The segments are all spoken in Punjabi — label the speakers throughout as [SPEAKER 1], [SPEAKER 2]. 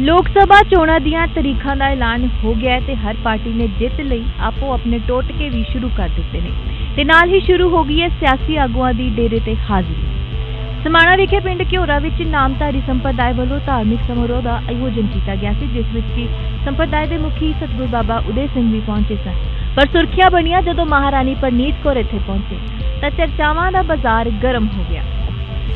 [SPEAKER 1] ਲੋਕ ਸਭਾ ਚੋਣਾਂ ਦੀਆਂ ਤਰੀਖਾਂ ਦਾ ਐਲਾਨ ਹੋ ਗਿਆ ਹੈ ਤੇ ਹਰ ਪਾਰਟੀ ਨੇ ਜਿੱਤ ਲਈ ਆਪੋ ਆਪਣੇ ਟੋਟਕੇ ਵੀ ਸ਼ੁਰੂ ਕਰ ਦਿੱਤੇ ਨੇ। ਤੇ ਨਾਲ ਹੀ ਸ਼ੁਰੂ ਹੋ ਗਈ ਹੈ ਸਿਆਸੀ ਆਗੂਆਂ ਦੀ ਡੇਰੇ ਤੇ ਹਾਜ਼ਰੀ। ਸਮਾਣਾ ਵਿਖੇ ਪਿੰਡ ਘਿਓਰਾ ਵਿੱਚ ਨਾਮਧਾਰੀ ਸੰਪਰਦਾਇ ਵੱਲੋਂ ਧਾਰਮਿਕ ਸਮਾਰੋਹ ਦਾ ਆਯੋਜਨ ਕੀਤਾ ਗਿਆ ਸੀ, ਜਿਸ ਵਿੱਚ ਕਿ ਸੰਪਰਦਾਇ ਦੇ ਮੁਖੀ ਸਤਿਗੁਰੂ ਬਾਬਾ ਉਦੇ ਸਿੰਘ ਵੀ ਪਹੁੰਚੇ ਸਨ। ਪਰ ਸੁਰਖੀਆਂ ਬਣੀਆਂ ਜਦੋਂ ਮਹਾਰਾਣੀ ਪਰਨੀਤ ਕੌਰ ਇੱਥੇ ਪਹੁੰਚੇ, ਤਾਂ ਚਰਚਾਵਾਂ ਦਾ ਬਾਜ਼ਾਰ ਗਰਮ ਹੋ ਗਿਆ।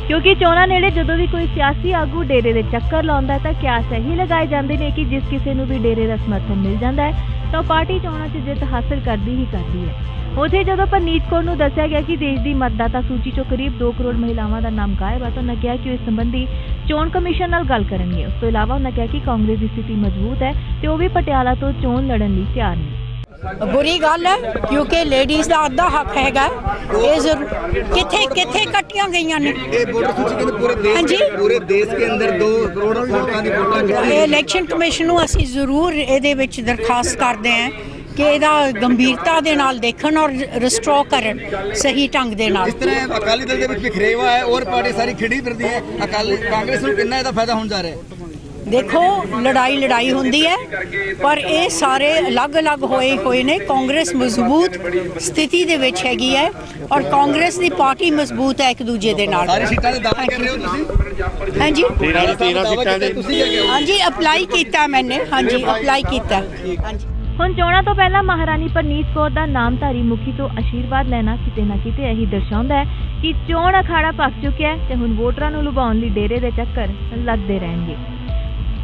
[SPEAKER 1] ਕਿਉਂਕਿ ਚੋਣਾਂ ਨੇੜੇ ਜਦੋਂ ਵੀ ਕੋਈ ਸਿਆਸੀ ਆਗੂ ਡੇਰੇ ਦੇ ਚੱਕਰ ਲਾਉਂਦਾ ਤਾਂ ਕਿਆ ਸਹੀ ਲਗਾਏ ਜਾਂਦੇ ਨੇ ਕਿ ਜਿਸ ਕਿਸੇ ਨੂੰ ਵੀ ਡੇਰੇ ਦਾ ਸਮਰਥਨ ਮਿਲ ਜਾਂਦਾ ਹੈ, ਤਾਂ ਉਹ ਪਾਰਟੀ ਚੋਣਾਂ 'ਚ ਜਿੱਤ ਹਾਸਲ ਕਰਦੀ ਹੀ ਕਰਦੀ ਹੈ। ਉਥੇ ਜਦੋਂ ਪਰਨੀਤ ਕੌਰ ਨੂੰ ਦੱਸਿਆ ਗਿਆ ਕਿ ਦੇਸ਼ ਦੀ ਮਤਦਾਤਾ ਸੂਚੀ 'ਚੋਂ ਕਰੀਬ 2 ਕਰੋੜ ਮਹਿਲਾਵਾਂ ਦਾ ਨਾਮ ਗਾਇਬ ਹੈ, ਤਾਂ ਉਹਨਾਂ ਕਿਹਾ ਕਿ ਉਹ ਇਸ ਸੰਬੰਧੀ ਚੋਣ ਕਮਿਸ਼ਨ ਨਾਲ ਗੱਲ ਕਰਨਗੇ। ਉਸ ਤੋਂ ਇਲਾਵਾ ਉਹਨਾਂ ਕਿਹਾ ਕਿ ਕਾਂਗਰਸ ਦੀ ਸਥਿਤੀ ਮਜ਼ਬੂਤ ਹੈ ਤੇ ਉਹ ਵੀ ਪਟਿਆਲਾ ਤੋਂ ਚੋਣ ਲੜਨ ਲਈ ਤਿਆਰ ਨੇ।
[SPEAKER 2] ਬੁਰੀ ਗੱਲ ਹੈ ਕਿਉਂਕਿ ਲੇਡੀਜ਼ ਦਾ ਅੱਧਾ ਹੱਕ ਹੈਗਾ। ਇਹ ਜ਼ਰੂਰ ਕਿੱਥੇ ਕਿੱਥੇ ਕੱਟੀਆਂ ਗਈਆਂ ਨੇ?
[SPEAKER 3] ਇਹ ਵੋਟਰ ਸੂਚੀ ਕਹਿੰਦੇ ਪੂਰੇ
[SPEAKER 2] ਹਾਂਜੀ? ਦੇਸ਼
[SPEAKER 3] ਪੂਰੇ ਦੇਸ਼ ਦੇ ਅੰਦਰ 2 ਕਰੋੜ ਵੋਟਾਂ ਦੀ ਵੋਟਾਂ
[SPEAKER 2] ਇਹ
[SPEAKER 3] ਕਿੱਥੇ
[SPEAKER 2] ਇਲੈਕਸ਼ਨ ਕਮਿਸ਼ਨ ਨੂੰ ਅਸੀਂ ਜ਼ਰੂਰ ਇਹਦੇ ਵਿੱਚ ਦਰਖਾਸਤ ਕਰਦੇ ਹਾਂ ਕਿ ਇਹਦਾ ਗੰਭੀਰਤਾ ਦੇ ਨਾਲ ਦੇਖਣ ਔਰ ਰਿਸਟੋਰ ਕਰਨ ਸਹੀ ਢੰਗ ਦੇ ਨਾਲ।
[SPEAKER 3] ਇਸ ਤਰ੍ਹਾਂ ਅਕਾਲੀ ਦਲ ਦੇ ਵਿੱਚ ਖਰੇਵਾ ਹੈ ਔਰ ਪਾਰਟੀ ਸਾਰੀ ਖਿੜੀ ਫਿਰਦੀ ਹੈ ਅਕਾਲੀ ਕਾਂਗਰਸ ਨੂੰ ਕਿੰਨਾ ਇਹਦਾ ਫਾਇਦਾ ਹੋਣ ਜਾ ਰਿਹਾ ਹੈ?
[SPEAKER 2] ਦੇਖੋ ਲੜਾਈ ਲੜਾਈ ਹੁੰਦੀ ਹੈ ਪਰ ਇਹ ਸਾਰੇ ਅਲੱਗ-ਅਲੱਗ ਹੋਏ ਹੋਏ ਨੇ। ਕਾਂਗਰਸ ਮਜ਼ਬੂਤ ਸਥਿਤੀ ਦੇ ਵਿੱਚ ਹੈਗੀ ਹੈ ਔਰ ਕਾਂਗਰਸ ਦੀ ਪਾਰਟੀ ਮਜ਼ਬੂਤ ਹੈ ਇੱਕ ਦੂਜੇ ਦੇ ਨਾਲ।
[SPEAKER 3] ਸਾਰੀ ਸੀਟਾਂ ਦੇ ਦਾਅਵੇ ਕਰ ਰਹੇ ਹੋ ਤੁਸੀਂ?
[SPEAKER 2] ਹਾਂਜੀ।
[SPEAKER 4] 13 ਦੀ 13 ਸੀਟਾਂ ਦੇ
[SPEAKER 3] ਤੁਸੀਂ ਕੀ ਕਹੋਗੇ
[SPEAKER 2] ਹਾਂਜੀ ਅਪਲਾਈ ਕੀਤਾ ਮੈਨੇ। ਹਾਂਜੀ ਅਪਲਾਈ ਕੀਤਾ। ਹਾਂਜੀ।
[SPEAKER 1] ਹੁਣ ਚੋਣਾਂ ਤੋਂ ਪਹਿਲਾਂ ਮਹਾਰਾਣੀ ਪਰਨੀਤ ਕੌਰ ਦਾ ਨਾਮਧਾਰੀ ਮੁਖੀ ਤੋਂ ਆਸ਼ੀਰਵਾਦ ਲੈਣਾ ਕਿਤੇ ਨਾ ਕਿਤੇ ਇਹੀ ਦਰਸਾਉਂਦਾ ਹੈ ਕਿ ਚੋਣ ਅਖਾੜਾ ਪੱਕ ਚੁੱਕਿਆ ਹੈ ਤੇ ਹੁਣ ਵੋਟਰਾਂ ਨੂੰ ਲੁਭਾਉਣ ਲਈ ਡੇਰੇ ਦੇ ਚੱਕਰ ਲੱਗਦੇ ਰਹਿਣਗੇ।